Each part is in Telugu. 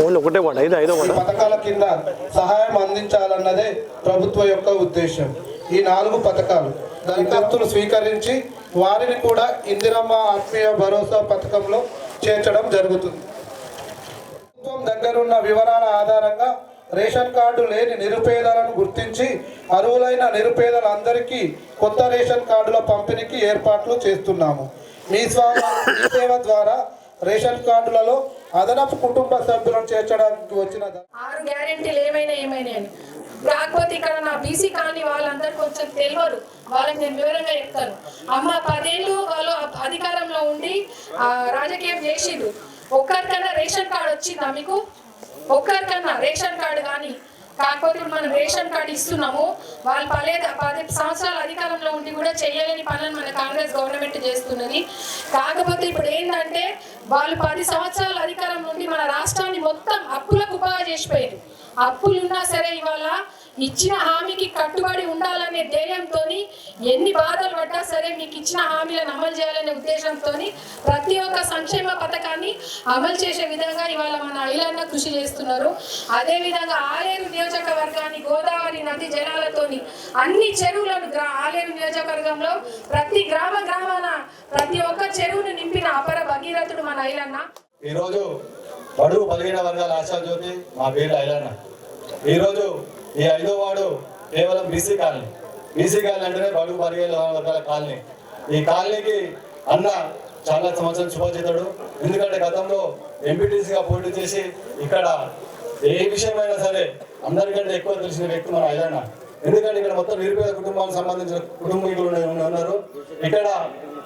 ఒకటే వాడు ఐదు ఐదో వాడు? పథకాల కింద సహాయం అందించాలన్నదే ప్రభుత్వం యొక్క ఉద్దేశం. ఈ నాలుగు పథకాలు దరఖాస్తులు స్వీకరించి వారిని కూడా ఇందిరమ్మ ఆత్మీయ భరోసా పథకంలో చేర్చడం జరుగుతుంది. ప్రభుత్వం దగ్గరున్న వివరాల ఆధారంగా రేషన్ కార్డు లేని నిరుపేదలను గుర్తించి అర్హులైన నిరుపేదలందరికీ కొత్త రేషన్ కార్డుల పంపిణీకి ఏర్పాట్లు చేస్తున్నాము. మీ స్వా- మీ సేవ ద్వారా రేషన్ కార్డులలో అదనపు కుటుంబ సభ్యులను చేర్చడానికి వచ్చిన ఆరు గ్యారెంటీలు ఏమైనా ఏమైనా అని. కాకపోతే ఇక్కడ నా బీసీ కానీ వాళ్ళందరూ కొంచెం తెలియదు. వాళ్ళకి నేను వివరంగా చెప్తాను. అమ్మ పదేళ్ళు వాళ్ళు అధికారంలో ఉండి ఆ, రాజకీయం చేసిండ్రు. ఒక్కరికన్నా రేషన్ కార్డు వచ్చిందా మీకు? ఒక్కరికన్నా రేషన్ కార్డు కానీ. కాకపోతే మనం రేషన్ కార్డు ఇస్తున్నాము వాళ్ళు పలే పది సంవత్సరాల అధికారంలో ఉండి కూడా చేయలేని పనులను మన కాంగ్రెస్ గవర్నమెంట్ చేస్తున్నది. కాకపోతే ఇప్పుడు ఏంటంటే వాళ్ళు పది సంవత్సరాల అధికారం నుండి మన రాష్ట్రాన్ని మొత్తం అప్పులకు ఉపయోగ చేసిపోయారు. అప్పులున్నా సరే ఇవాళ ఇచ్చిన హామీకి కట్టుబడి ఉండాలి ఎన్ని బాధలు పడ్డా సరే మీకు ఇచ్చిన హామీలను అమలు చేయాలనే ఉద్దేశంతో ప్రతి ఒక్క సంక్షేమ పథకాన్ని అమలు చేసే విధంగా ఇవాళ మన ఐలన్న కృషి చేస్తున్నారు. అదే విధంగా ఆలేరు నియోజకవర్గాన్ని గోదావరి నది జలాలతోని అన్ని చెరువులను గ్రా- ఆలేరు నియోజకవర్గంలో ప్రతి గ్రామ గ్రామాన ప్రతి ఒక్క చెరువును నింపిన అపర భగీరథుడు మన ఐలన్న ఈరోజు బడుగు బలహీన వర్గాల ఆశాజ్యోతి మా పేరు ఐలన్న ఈరోజు ఈ ఐదో వాడు కేవలం బీసీ కాలనీ. బీసీ కాలనీ అంటేనే బడుగు బలిగిన వర్గాల కాలనీ. ఈ కాలనీకి అన్న చాలా సంవత్సరం శుభచితుడు ఎందుకంటే గతంలో ఎంపీటీసీగా పోటీ చేసి ఇక్కడ ఏ విషయమైనా సరే అందరికంటే ఎక్కువ తెలిసిన వ్యక్తి మన ఐదన్న ఎందుకంటే ఇక్కడ మొత్తం నిరుపేద కుటుంబానికి సంబంధించిన కుటుంబీకులు ఉన్నారు. ఇక్కడ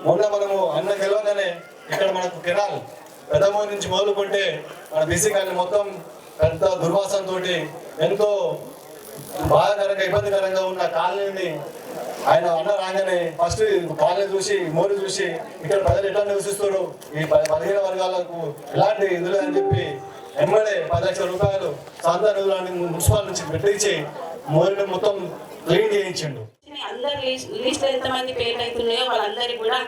మొన్న మనము అన్న గెలవగానే ఇక్కడ మనకు కెనాల్ పెద్దమూరి నుంచి మొదలుకుంటే మన బీసీ కాలనీ మొత్తం పెద్ద దుర్వాసనతో ఎంతో బాధాకరంగా ఇబ్బందికరంగా ఉన్న కాలనీని ఆయన అన్న రాగానే ఫస్ట్ కాలనీ చూసి మోరు చూసి ఇక్కడ ప్రజలు ఎట్లా నివసిస్తారు ఈ ప- పదిహేను వర్గాలకు ఎలాంటి నిధులు అని చెప్పి ఎమ్మెల్యే పది లక్షల రూపాయలు సొంత నిధులని మున్సిపాల్ నుంచి పెట్టించి మోరిని మొత్తం క్లీన్ చేయించిండు. అందరు లిస్ట్ ఎంత ఎంతమంది పేర్లు అవుతున్నాయో వాళ్ళందరికీ కూడా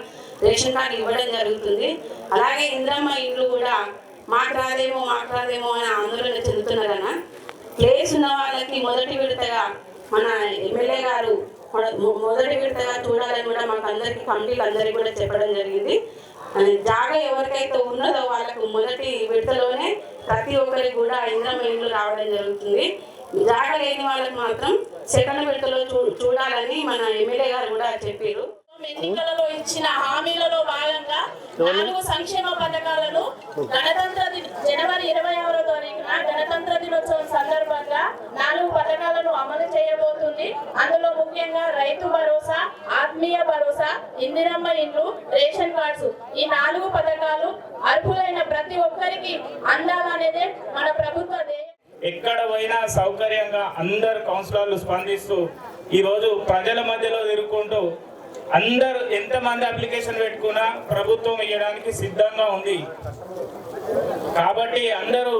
రేషన్ కార్డు ఇవ్వడం జరుగుతుంది. అలాగే ఇంద్రమ్మ ఇండ్లు కూడా మాట్లాడేమో మాట్లాడేమో అని ఆందోళన చెందుతున్నారన్నా ప్లేస్ ఉన్న వాళ్ళకి మొదటి విడతగా మన ఎమ్మెల్యే గారు మొదటి విడతగా చూడాలని కూడా మాకు అందరికి కమిటీలు అందరికీ కూడా చెప్పడం జరిగింది. జాగా ఎవరికైతే ఉన్నదో వాళ్ళకు మొదటి విడతలోనే ప్రతి ఒక్కరికి కూడా ఇంద్రం ఇండ్లు రావడం జరుగుతుంది. జాగా లేని వాళ్ళకి మాత్రం సెకండ్ విడతలో చూ చూడాలని మన ఎమ్మెల్యే గారు కూడా చెప్పారు. ఎన్నికలలో ఇచ్చిన హామీలలో భాగంగా నాలుగు సంక్షేమ పథకాలను గణతంత్ర జనవరి ఇరవై ఆరో తారీఖున గణతంత్ర దినోత్సవం సందర్భంగా నాలుగు పథకాలను అమలు చేయబోతుంది అందులో ముఖ్యంగా రైతు భరోసా ఆత్మీయ భరోసా ఇందిరమ్మ ఇండ్లు రేషన్ కార్డ్స్ ఈ నాలుగు పథకాలు అర్హులైన ప్రతి ఒక్కరికి మన ప్రభుత్వ ఎక్కడ పోయినా సౌకర్యంగా అందరు కౌన్సిలర్లు స్పందిస్తూ ఈరోజు ప్రజల మధ్యలో తిరుగుకుంటూ అందరు ఎంతమంది అప్లికేషన్ పెట్టుకున్నా ప్రభుత్వం ఇవ్వడానికి సిద్ధంగా ఉంది. కాబట్టి అందరూ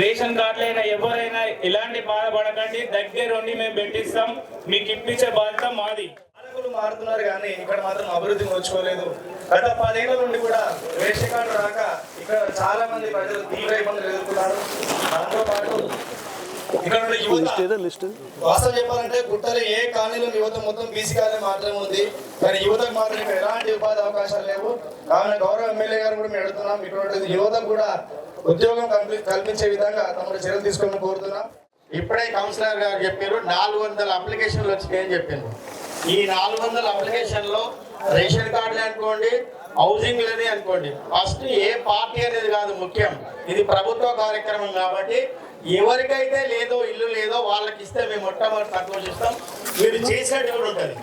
రేషన్ కార్డులైనా ఎవరైనా ఎలాంటి బాధపడకండి. దగ్గరుండి మేము పెట్టిస్తాం. మీకు ఇప్పించే బాధ్యత మాది. పాలకులు మారుతున్నారు కానీ ఇక్కడ మాత్రం అభివృద్ధి నోచుకోలేదు గత పదేళ్ళ నుండి కూడా రేషన్ కార్డు రాక ఇక్కడ చాలా మంది ప్రజలు తీవ్ర ఇబ్బందులు ఎదుర్కొన్నారు. దాంతో పాటు ఇక్కడ యువత వాస్తవం చెప్పాలంటే గుట్టలో ఏ కాలనీలో యువత మొత్తం బీసీ కాలనీ మాత్రమే ఉంది. కానీ యువతకు మాత్రం ఇక్కడ ఎలాంటి ఉపాధి అవకాశాలు లేవు. కావున గౌరవ ఎమ్మెల్యే గారు కూడా మేము అడుగుతున్నాం. ఇక్కడ యువతకు కూడా ఉద్యోగం కల్పి- కల్పించే విధంగా తమరు చర్యలు తీసుకోమని కోరుతున్నాం. ఇప్పుడే కౌన్సిలర్ గారు చెప్పారు నాలుగు వందల అప్లికేషన్లు వచ్చినాయని చెప్పింది. ఈ నాలుగు వందల అప్లికేషన్లో రేషన్ కార్డులే అనుకోండి హౌసింగ్ లేని అనుకోండి. ఫస్ట్ ఏ పార్టీ అనేది కాదు ముఖ్యం. ఇది ప్రభుత్వ కార్యక్రమం కాబట్టి ఎవరికైతే లేదో ఇల్లు లేదో వాళ్ళకి ఇస్తే మేము మొట్టమొదటి సంతోషిస్తాం. మీరు చేసేటప్పుడు కూడా ఉంటుంది.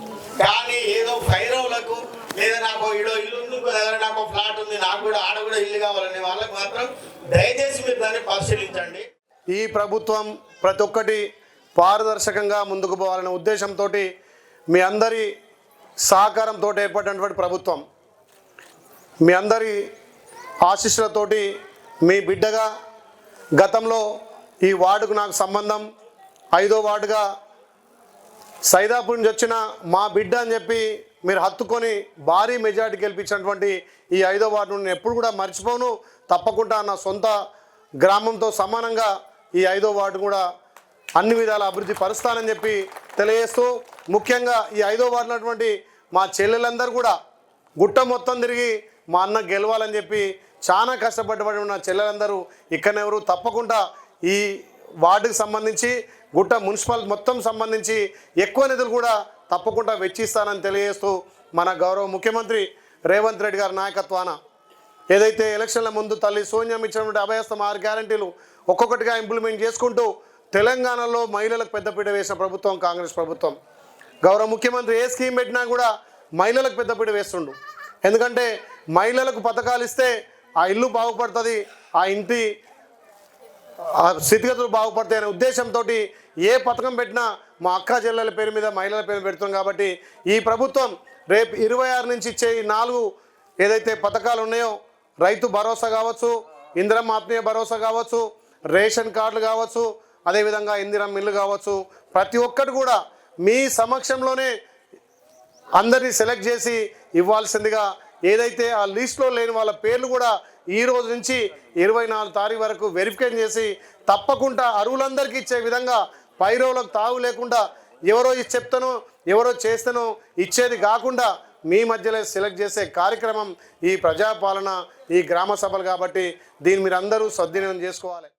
కానీ ఏదో ఫైరవులకు లేదా నాకు ఈడో ఇల్లు ఉంది దగ్గర నాకు ఫ్లాట్ ఉంది నాకు కూడా ఆడ కూడా ఇల్లు కావాలనే వాళ్ళకి మాత్రం దయచేసి మీరు దాన్ని పరిశీలించండి. ఈ ప్రభుత్వం ప్రతి ఒక్కటి పారదర్శకంగా ముందుకు పోవాలనే ఉద్దేశంతో మీ అందరి సహకారంతో ఏర్పడినటువంటి ప్రభుత్వం మీ అందరి ఆశీస్సులతోటి మీ బిడ్డగా గతంలో ఈ వార్డుకు నాకు సంబంధం ఐదో వార్డుగా సైదాపూర్ నుంచి వచ్చిన మా బిడ్డ అని చెప్పి మీరు హత్తుకొని భారీ మెజార్టీ గెలిపించినటువంటి ఈ ఐదో వార్డు నేను ఎప్పుడు కూడా మర్చిపోను. తప్పకుండా నా సొంత గ్రామంతో సమానంగా ఈ ఐదో వార్డు కూడా అన్ని విధాల అభివృద్ధి పరుస్తానని చెప్పి తెలియజేస్తూ ముఖ్యంగా ఈ ఐదో వార్డు మా చెల్లెలందరూ కూడా గుట్ట మొత్తం తిరిగి మా అన్న గెలవాలని చెప్పి చాలా కష్టపడ్డబడి ఉన్న చెల్లెలందరూ ఇక్కడెవరు తప్పకుండా ఈ వార్డుకి సంబంధించి గుట్ట మున్సిపల్ మొత్తం సంబంధించి ఎక్కువ నిధులు కూడా తప్పకుండా వెచ్చిస్తానని తెలియజేస్తూ మన గౌరవ ముఖ్యమంత్రి రేవంత్ రెడ్డి గారి నాయకత్వాన ఏదైతే ఎలక్షన్ల ముందు తల్లి సోనియం ఇచ్చినటువంటి అభయస్థం ఆరు గ్యారంటీలు ఒక్కొక్కటిగా ఇంప్లిమెంట్ చేసుకుంటూ తెలంగాణలో మహిళలకు పెద్దపీట వేసిన ప్రభుత్వం కాంగ్రెస్ ప్రభుత్వం. గౌరవ ముఖ్యమంత్రి ఏ స్కీమ్ పెట్టినా కూడా మహిళలకు పెద్దపీట వేస్తుండు. ఎందుకంటే మహిళలకు పథకాలు ఇస్తే ఆ ఇల్లు బాగుపడుతుంది ఆ ఇంటి స్థితిగతులు స్థితిగతులు బాగుపడతాయనే ఉద్దేశంతో ఏ పథకం పెట్టినా మా అక్క చెల్లెల పేరు మీద మహిళల పేరు పెడుతుంది కాబట్టి ఈ ప్రభుత్వం రేపు ఇరవై ఆరు నుంచి ఇచ్చే ఈ నాలుగు ఏదైతే పథకాలు ఉన్నాయో రైతు భరోసా కావచ్చు ఇంద్రం ఆత్మీయ భరోసా కావచ్చు రేషన్ కార్డులు కావచ్చు అదేవిధంగా ఇందిరం మిల్లు కావచ్చు ప్రతి ఒక్కటి కూడా మీ సమక్షంలోనే అందరినీ సెలెక్ట్ చేసి ఇవ్వాల్సిందిగా ఏదైతే ఆ లిస్ట్లో లేని వాళ్ళ పేర్లు కూడా ఈ రోజు నుంచి ఇరవై నాలుగు తారీఖు వరకు వెరిఫికేషన్ చేసి తప్పకుండా అరువులందరికీ ఇచ్చే విధంగా పైరోలకు తావు లేకుండా ఎవరో ఇది చెప్తానో ఎవరో చేస్తానో ఇచ్చేది కాకుండా మీ మధ్యలో సెలెక్ట్ చేసే కార్యక్రమం ఈ ప్రజాపాలన ఈ గ్రామ సభలు కాబట్టి దీన్ని మీరు అందరూ సద్వినియోగం చేసుకోవాలి.